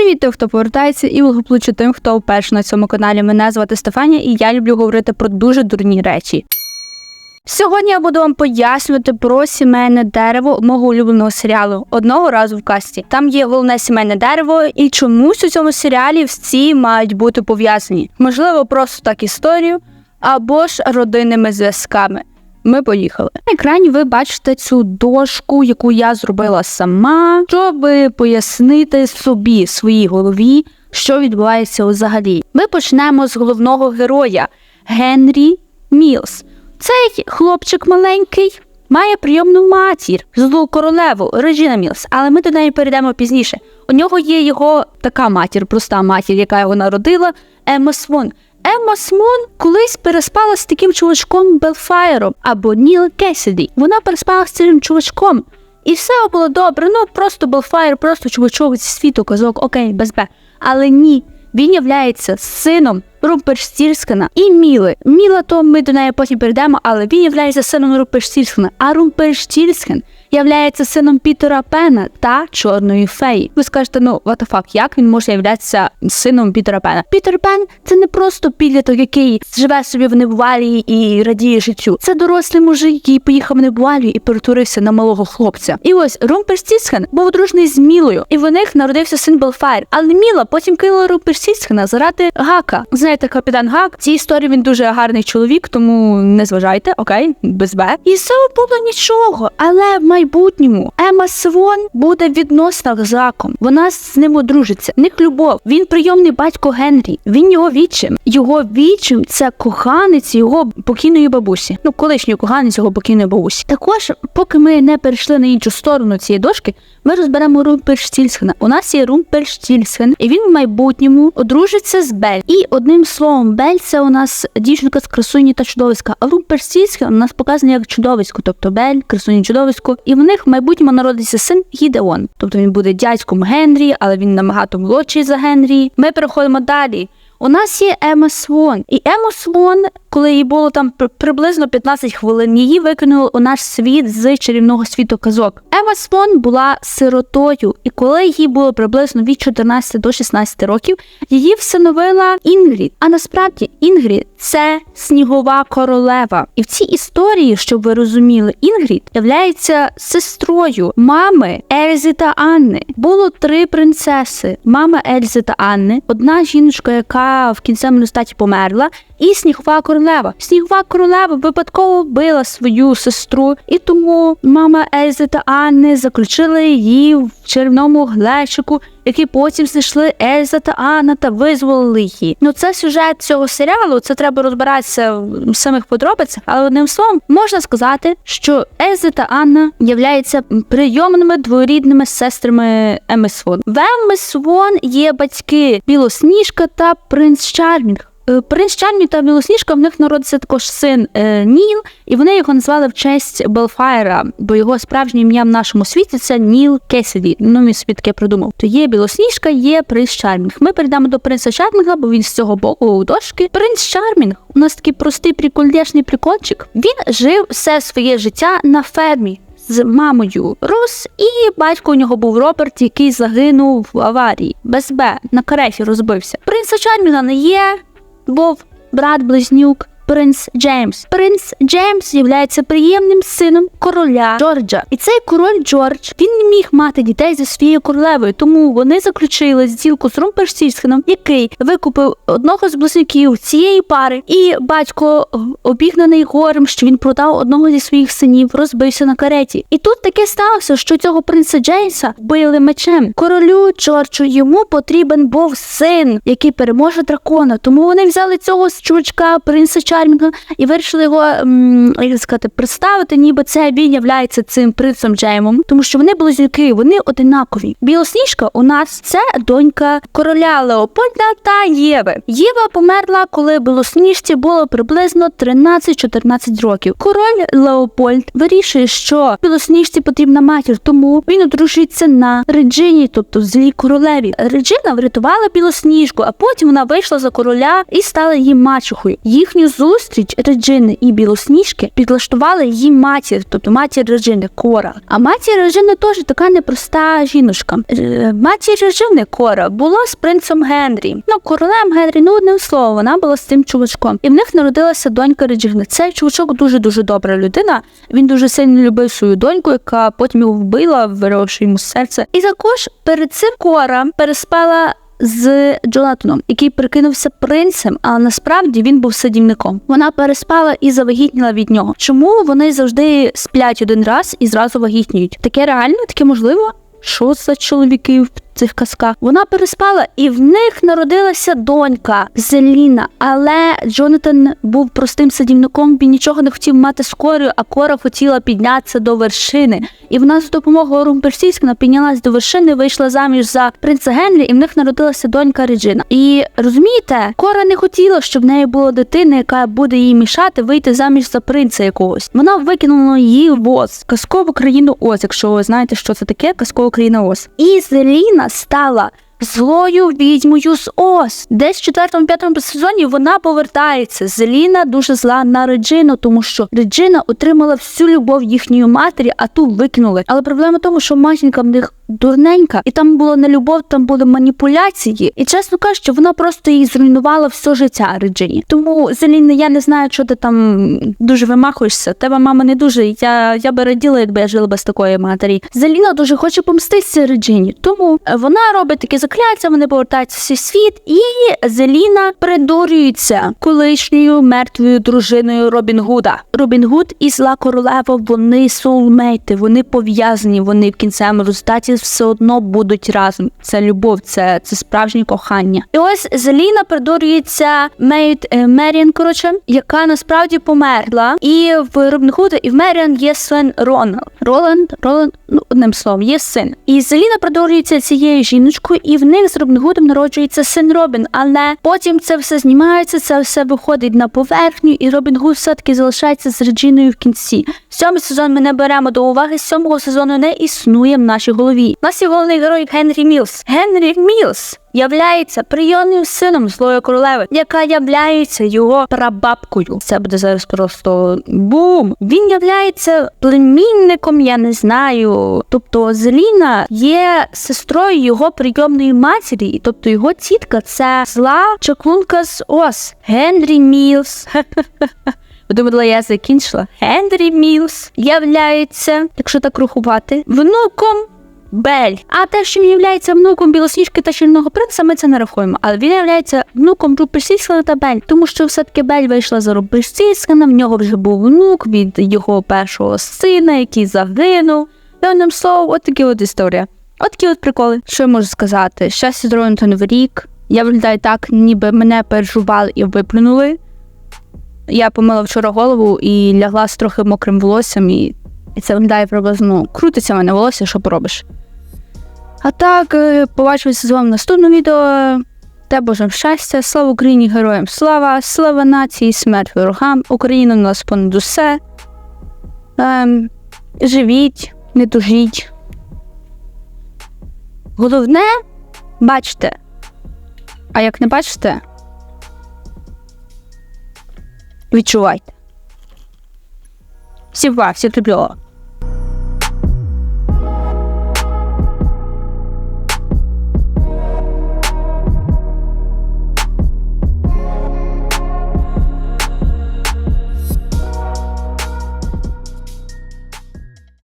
Привіт тим, хто повертається, і благополуччя тим, хто вперше на цьому каналі. Мене звати Стефанія, і я люблю говорити про дуже дурні речі. Сьогодні я буду вам пояснювати про сімейне дерево мого улюбленого серіалу одного разу в касті. Там є головне сімейне дерево, і чомусь у цьому серіалі всі мають бути пов'язані. Можливо, просто так історію, або ж родинними зв'язками. Ми поїхали. На екрані ви бачите цю дошку, яку я зробила сама, щоб пояснити собі своїй голові, що відбувається взагалі. Ми почнемо з головного героя Генрі Мілс. Цей хлопчик маленький має прийомну матір, злу королеву Режіна Мілс, але ми до неї перейдемо пізніше. У нього є його така матір, проста матір, яка його народила, Емма Свон. Емма Смон колись переспала з таким чувачком Белфаєром або Ніл Кесіді. Вона переспала з цим чувачком. І все було добре. Ну просто Белфаєр, просто чувачок зі світу казок, окей, без Б. Але ні, він являється сином Румперштільскана і Міли. Міла, то ми до неї потім перейдемо, але він являється сином Румперштільскана, а Румперштільскен являється сином Пітера Пена та Чорної феї. Ви скажете, ну what the fuck, як він може являтися сином Пітера Пена? Пітер Пен це не просто підліток, який живе собі в небувалії і радіє життю. Це дорослий мужик, який поїхав в небувалію і перетворився на малого хлопця. І ось Румперстісхен був одружений з Мілою, і в них народився син Белфайр. Але Міла потім кинула Румперстісхена заради Гака. Знаєте, капітан Гак. Цій історії він дуже гарний чоловік, тому не зважайте, окей, без Б. І все було нічого. Але в майбутньому Ема Свон буде в відносинах з Гаком. Вона з ним одружиться. В них любов. Він прийомний батько Генрі. Він його відчим. Його відчим це коханець його покійної бабусі. Ну, колишній коханець його покійної бабусі. Також, поки ми не перейшли на іншу сторону цієї дошки, ми розберемо Румперштільсхена. У нас є Румперштільсхен, і він в майбутньому одружиться з Бель. І одним словом, Бель це у нас дівчинка з красуні та чудовиська. А Румперштільсхен у нас показаний як чудовисько, тобто Бель, красуні чудовисько. І в них в майбутньому народиться син Гідеон. Тобто він буде дядьком Генрі, але він набагато молодший за Генрі. Ми переходимо далі. У нас є Ема Свон, і Ема Свон, коли їй було там приблизно 15 хвилин, її викинули у наш світ з чарівного світу казок. Ема Свон була сиротою, і коли їй було приблизно від 14 до 16 років, її всиновила Інгрід. А насправді Інгрід це снігова королева. І в цій історії, щоб ви розуміли, Інгрід являється сестрою мами Ельзи та Анни. Було три принцеси: мама Ельзи та Анни, одна жіночка, яка в кінцевому статі померла, і снігова королева. Снігова королева випадково вбила свою сестру, і тому мама Ельзи та Анни заключили її в червному глечику, який потім знайшли Ельза та Анна та визволили її. Ну це сюжет цього серіалу. Це треба розбиратися в самих подробицях, але одним словом можна сказати, що Ельза та Анна являються прийомними дворідними сестрами Еми Свон. В Емми Свон є батьки Білосніжка та принц Чармінг. Е, Принц Чармі та Білосніжка в них народиться також син е, Ніл, і вони його назвали в честь Белфайра, бо його справжнє ім'я в нашому світі це Ніл Кесіді. Ну він собі таке придумав. То є Білосніжка, є принц Чармінг. Ми перейдемо до принца Чармінга, бо він з цього боку у дошки. Принц Чармінг у нас такий простий прикольдешний прикольчик. Він жив все своє життя на фермі. З мамою Рус, і батько у нього був Роберт, який загинув в аварії. Без Б на кареті розбився. Принца Чармінга не є, був брат близнюк. Принц Джеймс. Принц Джеймс є приємним сином короля Джорджа. І цей король Джордж він не міг мати дітей зі своєю королевою, тому вони заключили зділку з Румперштільсхеном, який викупив одного з близнюків цієї пари. І батько, обігнаний горем, що він продав одного зі своїх синів, розбився на кареті. І тут таке сталося, що цього принца Джеймса вбили мечем. Королю Джорджу йому потрібен був син, який переможе дракона. Тому вони взяли цього чувачка, принца Чармінга, і вирішили його як сказати, представити, ніби це він являється цим принцем Джеймом, тому що вони близнюки, вони одинакові. Білосніжка у нас це донька короля Леопольда та Єви. Єва померла, коли білосніжці було приблизно 13-14 років. Король Леопольд вирішує, що білосніжці потрібна матір, тому він одружується на Реджині, тобто злій королеві. Реджина врятувала білосніжку, а потім вона вийшла за короля і стала її мачухою. Їхню злу зустріч Реджини і Білосніжки підлаштувала її матір, тобто матір Реджини Кора. А матір Реджини теж така непроста жіночка. Е, Матір Реджини Кора була з принцем Генрі. Ну, королем Генрі, ну одним словом, вона була з тим чувачком. І в них народилася донька Реджини. Цей чувачок дуже дуже добра людина. Він дуже сильно любив свою доньку, яка потім його вбила, виривши йому серце. І також перед цим Кора переспала з Джонатаном, який прикинувся принцем, а насправді він був садівником. Вона переспала і завагітніла від нього. Чому вони завжди сплять один раз і зразу вагітніють? Таке реально, таке можливо? Що за чоловіки в цих казках? Вона переспала, і в них народилася донька Зеліна. Але Джонатан був простим садівником, він нічого не хотів мати з корою, а кора хотіла піднятися до вершини. І вона з допомогою Румперсійська піднялась до вершини, вийшла заміж за принца Генрі, і в них народилася донька Реджина. І розумієте, кора не хотіла, щоб в неї була дитина, яка буде їй мішати вийти заміж за принца якогось. Вона викинула її в Оз, казкову країну Оз, якщо ви знаєте, що це таке, казкова Оз. І Зеліна стала. Злою відьмою з Оз. Десь в четвертому п'ятому сезоні вона повертається. Зеліна дуже зла на Реджину, тому що Реджина отримала всю любов їхньої матері, а ту викинули. Але проблема в тому, що матінка в них дурненька, і там була не любов, там були маніпуляції. І чесно кажучи, вона просто їй зруйнувала все життя Реджині. Тому Зеліна, я не знаю, що ти там дуже вимахуєшся. Тебе мама не дуже. Я, я би раділа, якби я жила без такої матері. Зеліна дуже хоче помститися Реджині, тому е, вона робить такі закляття, вони повертаються в свій світ, і Зеліна придурюється колишньою мертвою дружиною Робін Гуда. Робін Гуд і зла королева вони соулмейти, вони пов'язані, вони в кінцевому результаті все одно будуть разом. Це любов, це, це справжнє кохання. І ось Зеліна придурюється Мейд е, Меріан, коротше, яка насправді померла. І в Робін Гуда і в Меріан є син Ронald. Роланд, Роланд, ну одним словом, є син. І Зеліна продовжується цією жіночкою, і в них з Робін Гудом народжується син Робін. Але потім це все знімається, це все виходить на поверхню, і Робін Гуд все-таки залишається з Реджіною в кінці. Сьомий сезон ми не беремо до уваги. Сьомого сезону не існує в нашій голові. Нас є головний герой Генрі Мілс. Генрі Мілс являється прийомним сином злої королеви, яка являється його прабабкою. Це буде зараз просто бум. Він являється племінником, я не знаю. Тобто Зеліна є сестрою його прийомної матері, тобто його тітка це зла чаклунка з Ос Генрі Мілс. Ви думали, я закінчила. Генрі Мілс являється, якщо так рахувати, внуком Бель. А те, що він являється внуком білосніжки та чільного принца, ми це не рахуємо. Але він являється внуком Руперсільськана та Бель, тому що все-таки Бель вийшла за Руперсільськана, в нього вже був внук від його першого сина, який загинув. Певним словом, от такі от історія. От такі от приколи. Що я можу сказати? Щастя, здоров'я на новий рік. Я виглядаю так, ніби мене пережували і виплюнули. Я помила вчора голову і лягла з трохи мокрим волоссям, і, і це виглядає приблизно крутиться в мене волосся, що поробиш. А так, е, побачимося з вами в наступному відео. Те бажам щастя, слава Україні, героям слава, слава нації, смерть ворогам. Україна нас понад усе. Ем, живіть, не тужіть. Головне, бачте. А як не бачите, відчувайте. Всім вас, всіх люблю.